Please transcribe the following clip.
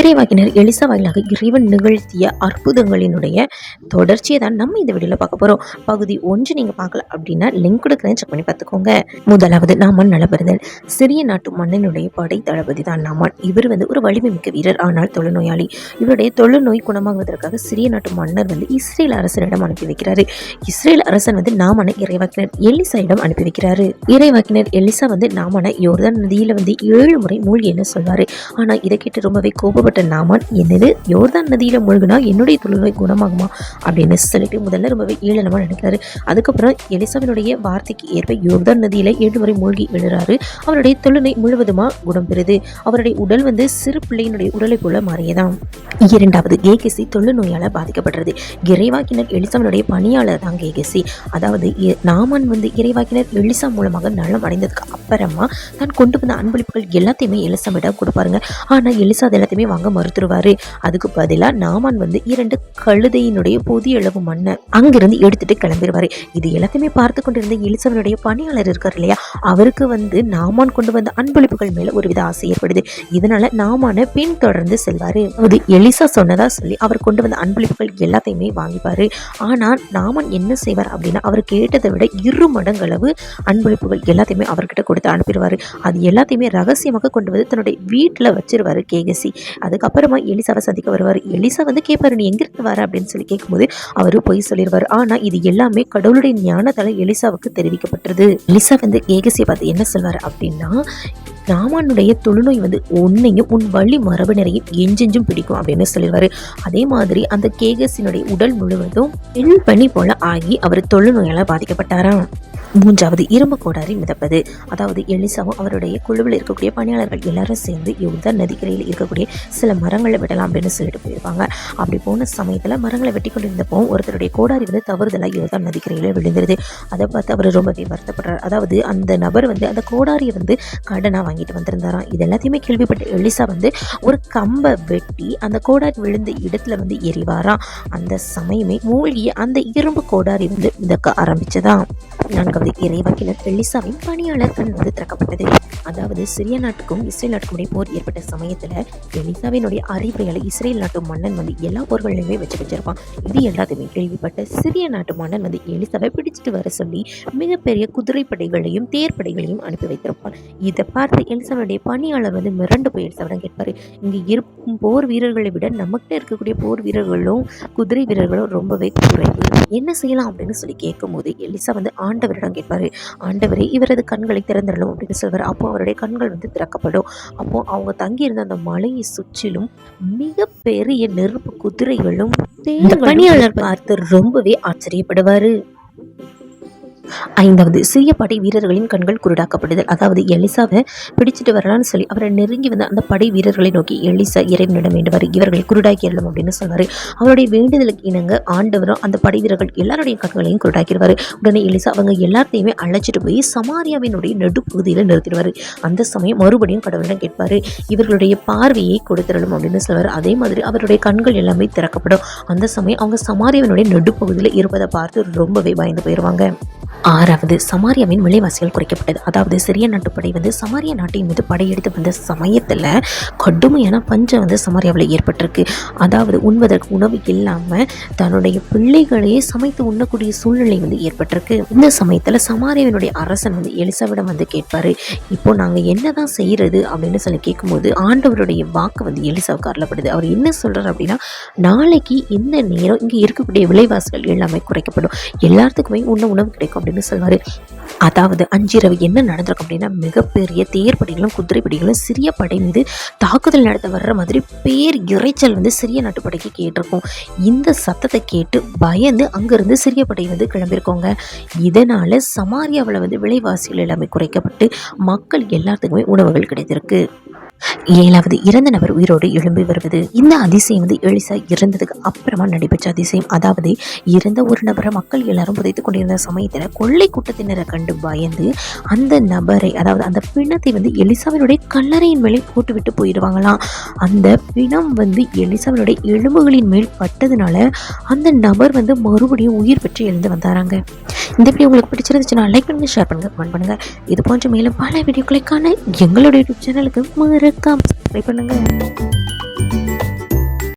இறைவாக்கினர் எலிசா வாயிலாக இறைவன் நிகழ்த்திய அற்புதங்களினுடைய தொடர்ச்சியை தான் நம்ம இந்த வீடியோவில் பார்க்க போகிறோம் பகுதி ஒன்று நீங்கள் பார்க்கல அப்படின்னா லிங்க் கொடுக்குறேன். செக் பண்ணி பார்த்துக்கோங்க. முதலாவது நாமன் நலபெறுதல் சிறிய நாட்டு மன்னனுடைய படை தளபதி தான் நாமன். இவர் வந்து ஒரு வலிமை மிக்க வீரர் ஆனால் தொழுநோயாளி. இவருடைய தொழுநோய் குணமாகுவதற்காக சிறிய நாட்டு மன்னர் வந்து இஸ்ரேல் அரசனிடம் அனுப்பி வைக்கிறாரு. இஸ்ரேல் அரசன் வந்து நாமனை இறைவாக்கினர் எலிசாயிடம் அனுப்பி வைக்கிறாரு. இறைவாக்கினர் எலிசா வந்து நாமனை யோர்தான் நதியில வந்து ஏழு முறை மூழ்கின்னு சொல்வாரு? ஆனா இதை கேட்டு ரொம்பவே கோபம் கோபப்பட்ட நாமன் என்னது? யோர்தான் நதியில் மூழ்கினா என்னுடைய தொழுநோய் குணமாகுமா? அப்படின்னு சொல்லிட்டு முதல்ல ரொம்பவே ஈழனமாக நினைக்கிறாரு. அதுக்கப்புறம் எலிசாவினுடைய வார்த்தைக்கு ஏற்ப யோர்தான் நதியில் ஏழு முறை மூழ்கி எழுறாரு. அவருடைய தொழுநோய் முழுவதுமாக குணம் பெறுது? அவருடைய உடல் வந்து சிறு பிள்ளையினுடைய உடலை போல மாறியதாம். இரண்டாவது கேகசி தொழுநோயால பாதிக்கப்படுறது. இறைவாக்கினர் எலிசாவினுடைய பணியாளர் தான் கேகசி அதாவது இ- நாமன் வந்து இறைவாக்கினர் எலிசா மூலமாக நலம் அடைந்ததுக்கு அப்புறமா தான் கொண்டு வந்த அன்பளிப்புகள் எல்லாத்தையுமே எலிசாவிடம் கொடுப்பாருங்க. ஆனால் எலிசா அது எல்லாத்தையுமே வாங்க மறுத்துருவாரு. அதுக்கு பதிலா நாமான் வந்து இரண்டு கழுதையினுடைய பொதிய அளவு மண்ணை அங்கிருந்து எடுத்துட்டு கிளம்பிடுவாரு இது எல்லாத்தையுமே பார்த்து கொண்டிருந்த எலிசாவினுடைய பணியாளர் இருக்கார் இல்லையா? அவருக்கு வந்து நாமான் கொண்டு வந்த அன்பளிப்புகள் மேல ஒருவித ஆசை ஏற்படுது. இதனால நாமான பின் தொடர்ந்து செல்வாரு. அது எலிசா சொன்னதா சொல்லி அவர் கொண்டு வந்த அன்பளிப்புகள் எல்லாத்தையுமே வாங்கிப்பாரு. ஆனா நாமன் என்ன செய்வார் அப்படின்னா அவர் கேட்டதை விட இரு மடங்களவு அன்பளிப்புகள் எல்லாத்தையுமே அவர்கிட்ட கொடுத்து அனுப்பிடுவாரு. அது எல்லாத்தையுமே ரகசியமாக கொண்டு வந்து தன்னுடைய வீட்டில் வச்சிருவாரு கேகசி. அதுக்கப்புறமா எலிசாவை சந்திக்க வருவார். எலிசா வந்து கேட்பாரு நீ எங்கிருந்து வர? அப்படின்னு சொல்லி கேட்கும்போது அவரு பொய் சொல்லிடுவார். ஆனா இது எல்லாமே கடவுளுடைய ஞானத்தால எலிசாவுக்கு தெரிவிக்கப்பட்டது. எலிசா வந்து ஏகசியை பார்த்து என்ன சொல்வார் அப்படின்னா ராமானுடைய தொழுநோய் வந்து உன்னையும் உன் வழி மரபினரையும் எஞ்செஞ்சும் பிடிக்கும் அப்படின்னு சொல்லிடுவாரு. அதே மாதிரி அந்த கேகசினுடைய உடல் முழுவதும் பெண் பனி போல ஆகி அவர் தொழுநோயால பாதிக்கப்பட்டாராம். மூன்றாவது இரும்பு கோடாரி மிதப்பது. அதாவது எலிசாவும் அவருடைய குழுவில் இருக்கக்கூடிய பணியாளர்கள் எல்லாரும் சேர்ந்து யோர்தான் நதிக்கரையில் இருக்கக்கூடிய சில மரங்களை வெட்டலாம் அப்படின்னு சொல்லிட்டு போயிருப்பாங்க. அப்படி போன சமயத்தில் மரங்களை வெட்டி கொண்டிருந்தப்போ ஒருத்தருடைய கோடாரி வந்து தவறுதலாக யோர்தான் நதிக்கரையில் விழுந்துருது. அதை பார்த்து அவர் ரொம்பவே வருத்தப்படுறார். அதாவது அந்த நபர் வந்து அந்த கோடாரியை வந்து கடனாக வாங்கிட்டு வந்திருந்தாராம். இது எல்லாத்தையுமே கேள்விப்பட்ட எலிசா வந்து ஒரு கம்பை வெட்டி அந்த கோடாரி விழுந்த இடத்துல வந்து எரிவாராம் அந்த சமயமே மூழ்கி அந்த இரும்பு கோடாரி வந்து மிதக்க ஆரம்பிச்சதான் நான்காவது இறைவாக்கினர் எலிசாவின் பணியாளர் கண் வந்து திறக்கப்பட்டது. அதாவது சிரிய நாட்டுக்கும் இஸ்ரேல் நாட்டுக்கும் இடையே போர் ஏற்பட்ட சமயத்தில் எலிசாவினுடைய அறிவுரைகளை இஸ்ரேல் நாட்டு மன்னன் வந்து எல்லா போர்களையுமே வச்சு வச்சிருப்பான் இது எல்லாத்தையுமே கேள்விப்பட்ட சிரிய நாட்டு மன்னன் வந்து எலிசாவை பிடிச்சிட்டு வர சொல்லி மிகப்பெரிய குதிரைப்படைகளையும் தேர்ப்படைகளையும் அனுப்பி வைத்திருப்பான். இதை பார்த்து எலிசாவுடைய பணியாளர் வந்து மிரண்டு போய் எலிசாவிடம் கேட்பார். இங்கே இருக்கும் போர் வீரர்களை விட நம்மகிட்ட இருக்கக்கூடிய போர் வீரர்களும் குதிரை வீரர்களும் ரொம்பவே குறைவு. என்ன செய்யலாம் அப்படின்னு சொல்லி கேட்கும்போது எலிசா வந்து ஆண்டவரிடம் கேட்பாரு. ஆண்டவரே இவரது கண்களை திறந்துடணும் அப்படின்னு சொல்வார். அப்போ அவருடைய கண்கள் வந்து திறக்கப்படும். அப்போ அவங்க தங்கியிருந்த அந்த மலையை சுற்றிலும் மிகப்பெரிய நெருப்பு குதிரைகளும் பணியாளர் பார்த்து ரொம்பவே ஆச்சரியப்படுவாரு. ஐந்தாவது சிறிய படை வீரர்களின் கண்கள் குருடாக்கப்படுதல். அதாவது எலிசாவை பிடிச்சிட்டு வரலான்னு சொல்லி அவரை நெருங்கி வந்த அந்த படை வீரர்களை நோக்கி எலிசா இறைவனிடம் வேண்டுவார். இவர்களை குருடாக்கிடலாம் அப்படின்னு சொல்வார். அவருடைய வேண்டுதலுக்கு இணங்க ஆண்டவரும் அந்த படை வீரர்கள் எல்லாருடைய கண்களையும் குருடாக்கிடுவார். உடனே எலிசா அவங்க எல்லாத்தையுமே அழைச்சிட்டு போய் சமாரியாவினுடைய நடுப்பகுதியில் நிறுத்திடுவார். அந்த சமயம் மறுபடியும் கடவுளிடம் கேட்பார் இவர்களுடைய பார்வையை கொடுத்துடலாம் அப்படின்னு சொல்வார். அதே மாதிரி அவருடைய கண்கள் எல்லாமே திறக்கப்படும். அந்த சமயம் அவங்க சமாரியாவினுடைய நடுப்பகுதியில் இருப்பதை பார்த்து ரொம்பவே பயந்து போயிடுவாங்க ஆறாவது சமாரியாவின் விலைவாசிகள் குறைக்கப்பட்டது. அதாவது சிறிய நாட்டுப்படை வந்து சமாரியா நாட்டின் மீது படையெடுத்து வந்த சமயத்தில் கடுமையான பஞ்சம் வந்து சமாரியாவில் ஏற்பட்டிருக்கு. அதாவது உண்பதற்கு உணவு இல்லாமல் தன்னுடைய பிள்ளைகளையே சமைத்து உண்ணக்கூடிய சூழ்நிலை வந்து ஏற்பட்டிருக்கு. இந்த சமயத்தில் சமாரியாவினுடைய அரசன் வந்து எலிசாவிடம் வந்து கேட்பாரு இப்போ நாங்கள் என்ன தான் செய்கிறது அப்படின்னு சொல்லி கேட்கும்போது ஆண்டவருடைய வாக்கு வந்து எலிசாவுக்கு அருளப்படுது. அவர் என்ன சொல்கிறார் அப்படின்னா நாளைக்கு இந்த நேரம் இங்கே இருக்கக்கூடிய விலைவாசிகள் எல்லாமே குறைக்கப்படும். எல்லாத்துக்குமே உண்ண உணவு கிடைக்கும் அப்படின்னு சொல்வார் அதாவது அஞ்சிரவு என்ன நடந்திருக்கும் அப்படின்னா மிகப்பெரிய தேர்ப்படைகளும் குதிரைப்படைகளும் சிறிய படை மீது தாக்குதல் நடத்த வர்ற மாதிரி பேர் இறைச்சல் வந்து சிறிய நாட்டுப்படைக்கு கேட்டிருக்கும். இந்த சத்தத்தை கேட்டு பயந்து அங்கேருந்து சிறிய படை வந்து கிளம்பியிருக்கோங்க. இதனால் சமாரியாவில் வந்து விலைவாசிகள் எல்லாமே குறைக்கப்பட்டு மக்கள் எல்லாத்துக்குமே உணவுகள் கிடைத்திருக்கு. ஏழாவது இறந்த நபர் உயிரோடு எழும்பி வருவது. இந்த அதிசயம் வந்து எலிசா இறந்ததுக்கு அப்புறமா நடைபெற்ற அதிசயம். அதாவது இறந்த ஒரு நபரை மக்கள் எல்லாரும் புதைத்து கொண்டிருந்த சமயத்தில் கொள்ளை கூட்டத்தினரை கண்டு பயந்து அந்த நபரை அதாவது அந்த பிணத்தை வந்து எலிசாவினுடைய கல்லறையின் மேலே போட்டுவிட்டு போயிடுவாங்களாம். அந்த பிணம் வந்து எலிசாவினுடைய எலும்புகளின் மேல் பட்டதுனால அந்த நபர் வந்து மறுபடியும் உயிர் பெற்று எழுந்து வந்தாராங்க. இந்த வீடியோ உங்களுக்கு பிடிச்சிருந்துச்சுன்னா லைக் பண்ணுங்க ஷேர் பண்ணுங்க கமெண்ட் பண்ணுங்க. இது போன்ற மேலும் பல வீடியோக்களை காண எங்களுடைய யூடியூப் சேனலுக்கு மறக்காம சப்ஸ்கிரைப் பண்ணுங்க.